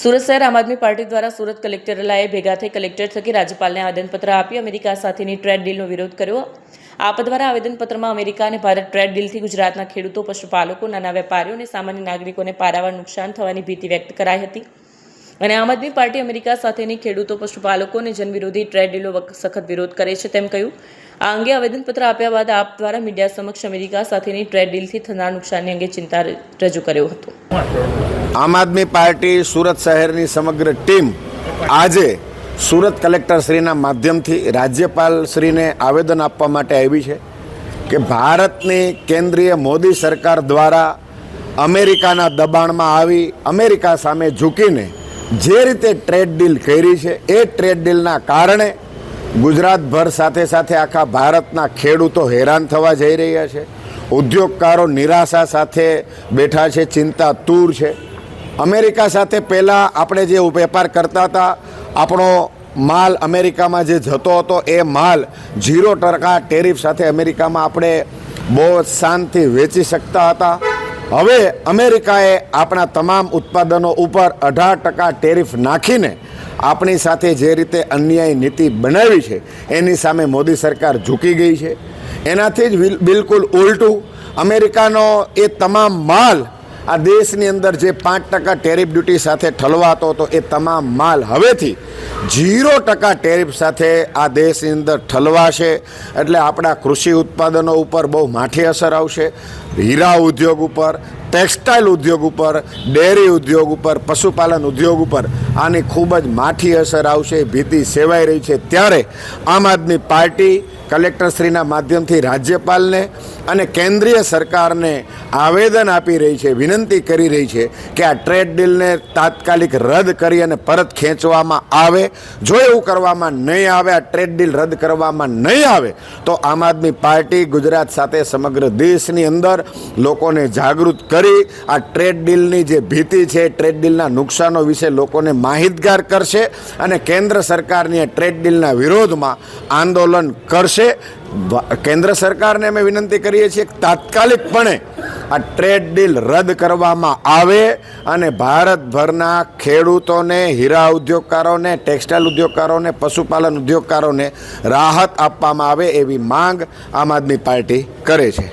સુરત શહેર આમ આદમી પાર્ટી દ્વારા સુરત કલેક્ટરલાએ ભેગા થઈ કલેક્ટર થકી રાજ્યપાલને આવેદનપત્ર આપી અમેરિકા સાથેની ટ્રેડ ડીલનો વિરોધ કર્યો. આપ દ્વારા આવેદનપત્રમાં અમેરિકા અને ભારત ટ્રેડ ડીલથી ગુજરાતના ખેડૂતો, પશુપાલકો, નાના વેપારીઓ અને સામાન્ય નાગરિકોને પારાવાર નુકસાન થવાની ભીતિ વ્યક્ત કરાઈ હતી. અને આમ આદમી પાર્ટી અમેરિકા સાથેની ખેડૂતો, પશુપાલકો અને જનવિરોધી ટ્રેડ ડીલો સખત વિરોધ કરે છે તેમ કહ્યું. આ અંગે આવેદનપત્ર આપ્યા બાદ આપ દ્વારા મીડિયા સમક્ષ અમેરિકા સાથેની ટ્રેડ ડીલથી થનાર નુકસાનની અંગે ચિંતા રજૂ કર્યો હતો. આમ આદમી પાર્ટી સુરત શહેરની સમગ્ર ટીમ આજે સુરત કલેક્ટર શ્રીના માધ્યમથી રાજ્યપાલ શ્રીને આવેદન આપવા માટે આવી છે કે ભારતની કેન્દ્રીય મોદી સરકાર દ્વારા અમેરિકાના દબાણમાં આવી અમેરિકા સામે ઝૂકીને જે રીતે ટ્રેડ ડીલ કરી છે, એ ટ્રેડ ડીલના કારણે ગુજરાતભર સાથે સાથે આખા ભારતના ખેડૂતો હેરાન થવા જઈ રહ્યા છે. ઉદ્યોગકારો નિરાશા સાથે બેઠા છે, ચિંતા તૂર છે. અમેરિકા સાથે પહેલાં આપણે જે વેપાર કરતા હતા, આપણો માલ અમેરિકામાં જે જતો હતો, એ માલ ઝીરો ટકા ટેરિફ સાથે અમેરિકામાં આપણે બહુ શાંતિ વેચી શકતા હતા. હવે અમેરિકાએ આપણા તમામ ઉત્પાદનો ઉપર અઢાર ટકા ટેરિફ નાખીને આપણી સાથે જે રીતે અન્યાય નીતિ બનાવી છે, એની સામે મોદી સરકાર ઝૂકી ગઈ છે. એનાથી જ બિલકુલ ઉલટું, અમેરિકાનો એ તમામ માલ આ દેશની અંદર જે પાંચ ટકા ટેરિફ ડ્યુટી સાથે ઠલવાતો હતો, એ તમામ માલ હવેથી ઝીરો ટકા ટેરિફ સાથે આ દેશની અંદર ઠલવાશે. એટલે આપણા કૃષિ ઉત્પાદનો ઉપર બહુ માઠી અસર આવશે. હીરા ઉદ્યોગ ઉપર ટેક્સટાઇલ ઉદ્યોગ ઉપર, ડેરી ઉદ્યોગ ઉપર, પશુપાલન ઉદ્યોગ ઉપર આની ખૂબ જ માઠી અસર આવશે, ભીતિ સેવાઈ રહી છે. ત્યારે આમ આદમી પાર્ટી કલેક્ટરશ્રીના માધ્યમથી રાજ્યપાલને અને કેન્દ્રીય સરકારને આવેદન આપી રહી છે, વિનંતી કરી રહી છે કે આ ટ્રેડ ડીલને તાત્કાલિક રદ કરી અને પરત ખેંચવામાં આવે. જો એવું કરવામાં નહીં આવે, આ ટ્રેડ ડીલ રદ કરવામાં નહીં આવે, તો આમ આદમી પાર્ટી ગુજરાત સાથે સમગ્ર દેશની અંદર લોકોને જાગૃત કરી આ ટ્રેડ ડીલની જે ભીતિ છે, ટ્રેડ ડીલના નુકસાનો વિશે લોકોને માહિતગાર કરશે અને કેન્દ્ર સરકારની ટ્રેડ ડીલના વિરોધમાં આંદોલન કરશે. કેન્દ્ર સરકારને અમે વિનંતી કરીએ છીએ તાત્કાલિકપણે આ ટ્રેડ ડીલ રદ કરવામાં આવે અને ભારતભરના ખેડૂતોને, હીરા ઉદ્યોગકારોને, ટેક્સટાઇલ ઉદ્યોગકારોને, પશુપાલન ઉદ્યોગકારોને રાહત આપવામાં આવે એવી માંગ આમ આદમી પાર્ટી કરે છે.